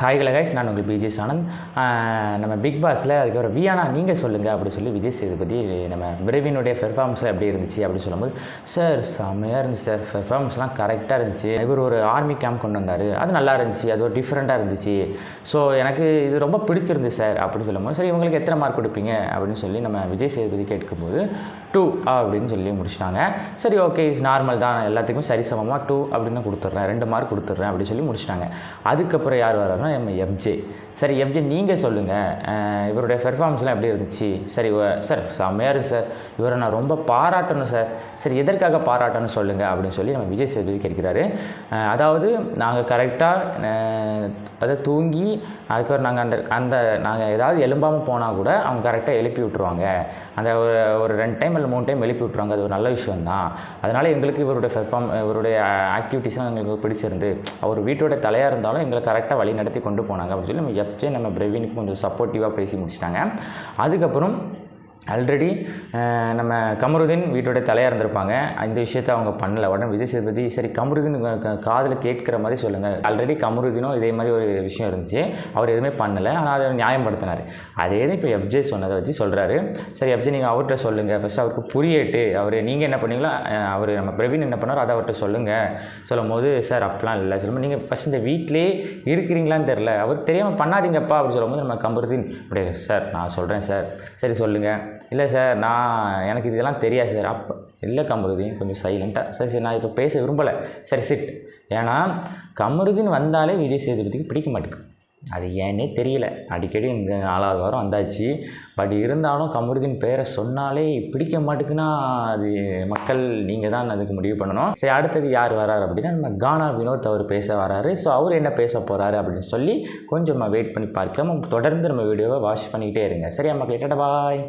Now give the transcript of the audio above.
Hi guys நான் உங்கள் விஜய் ஆனந்த் நம்ம பிக் பாஸில் அதுக்கப்புறம் வியானா நீங்கள் சொல்லுங்கள் அப்படி சொல்லி விஜய் சேதுபதி நம்ம பிரவீனுடைய பெர்ஃபார்மன்ஸில் எப்படி இருந்துச்சு அப்படின்னு சொல்லும்போது சார் செம்மையாக இருந்துச்சு சார் பெர்ஃபார்மன்ஸ்லாம் கரெக்டாக இருந்துச்சு. இவர் ஒரு ஆர்மி கேம்ப் கொண்டு வந்தார். அது நல்லா இருந்துச்சு. அது ஒரு டிஃப்ரெண்ட்டாக இருந்துச்சு. ஸோ எனக்கு இது ரொம்ப பிடிச்சிருந்து சார் அப்படின்னு சொல்லும்போது சரி இவங்களுக்கு எத்தனை மார்க் கொடுப்பீங்க? அப்படின்னு சொல்லி நம்ம விஜய் சேதுபதி கேட்கும்போது டூ அப்படின்னு சொல்லி முடிச்சிட்டாங்க. சரி ஓகே இஸ் நார்மல் தான். எல்லாத்துக்கும் சரிசமமாக டூ அப்படின்னு கொடுத்துட்றேன். ரெண்டு மார்க் கொடுத்துட்றேன். அப்படின்னு சொல்லி முடிச்சிட்டாங்க. அதுக்கப்புறம் யார் வர்றாருன்னா நம்ம எஃப்ஜே சரி எஃப்ஜே நீங்கள் சொல்லுங்கள் இவருடைய பெர்ஃபார்மன்ஸ்லாம் எப்படி இருந்துச்சு? சரி சார் செம்மையாக இருக்கு சார். இவரை நான் ரொம்ப பாராட்டணும் சார். சரி எதற்காக பாராட்டணும் சொல்லுங்கள் அப்படின்னு சொல்லி நம்ம விஜய் சேதுபதி கேட்கிறாரு? அதாவது நாங்கள் கரெக்டாக அதை தூங்கி அதுக்கப்புறம் நாங்கள் அந்த அந்த நாங்கள் ஏதாவது எலும்பாமல் போனால் கூட அவங்க கரெக்டாக எழுப்பி விட்ருவாங்க அந்த ஒரு ஒரு ரெண்டு டைம் இல்லை மூணு டைம் எழுப்பி விட்ருவாங்க அது ஒரு நல்ல விஷயம் தான் அதனால் எங்களுக்கு இவருடைய பெர்ஃபார்ம் இவருடைய ஆக்டிவிட்டீஸ்லாம் எங்களுக்கு பிடிச்சிருந்து அவர் வீட்டோட தலையாக இருந்தாலும் எங்களை கரெக்டாக வழி நடத்தி கொண்டு போனாங்க அப்படின்னு சொல்லி நம்ம எஃப்ஜே நம்ம பிரவீனுக்கு கொஞ்சம் சப்போர்ட்டிவாக பேசி முடிச்சிட்டாங்க. அதுக்கப்புறம் ஆல்ரெடி நம்ம கமருதீன் வீட்டோட தலையாக இருந்திருப்பாங்க. இந்த விஷயத்தை அவங்க பண்ணல. உடனே விஜய் சேதுபதி சரி கமருதீன் காதில் கேட்குற மாதிரி சொல்லுங்கள் ஆல்ரெடி கமருதீனும் இதே மாதிரி ஒரு விஷயம் இருந்துச்சு. அவர் எதுவுமே பண்ணலை. ஆனால் அதை நியாயப்படுத்தினார். அதே தான் இப்போ எஃப்ஜே சொன்னதை வச்சு சொல்கிறாரு சரி எஃப்ஜே நீங்கள் அவர்கிட்ட சொல்லுங்கள் ஃபஸ்ட்டு அவருக்கு புரியட்டு. அவர் நீங்கள் என்ன பண்ணீங்களோ அவர் நம்ம பிரவீன் என்ன பண்ணாரோ அதை அவர்கிட்ட சொல்லுங்கள் சொல்லும் போது சார் அப்படிலாம் இல்லை. சொல்லும்போது நீங்கள் ஃபஸ்ட் இந்த வீட்டிலே இருக்கிறீங்களான்னு தெரில அவருக்கு தெரியாமல் பண்ணாதீங்கப்பா. அப்படி சொல்லும்போது நம்ம கமருதீன் அப்படியே சார் நான் சொல்கிறேன் சார். சரி சொல்லுங்கள் இல்லை சார் நான் எனக்கு இதெல்லாம் தெரியாது சார். அப்போ இல்லை கமருதீன் கொஞ்சம் சைலண்ட்டாக சரி சரி நான் இப்போ பேச விரும்பலை. சரி சிட் ஏன்னா கமருதீன் வந்தாலே விஜய் சேதுபதிக்கு பிடிக்க மாட்டேங்குது. அது ஏன்னே தெரியல. அடிக்கடி இந்த நாலாவது வாரம் வந்தாச்சு. பட் இருந்தாலும் கமருதீன் பேரை சொன்னாலே பிடிக்க மாட்டேங்குன்னா அது மக்கள் நீங்கள் தான் அதுக்கு முடிவு பண்ணணும். சரி அடுத்தது யார் வராரு அப்படின்னா நம்ம கானா வினோத் அவர் பேச வராரு. ஸோ அவர் என்ன பேச போகிறாரு அப்படின்னு சொல்லி கொஞ்சம் வெயிட் பண்ணி பார்க்கலாம். தொடர்ந்து நம்ம வீடியோவை வாட்ச் பண்ணிக்கிட்டே இருங்க. சரியா மக்கள் பாய்.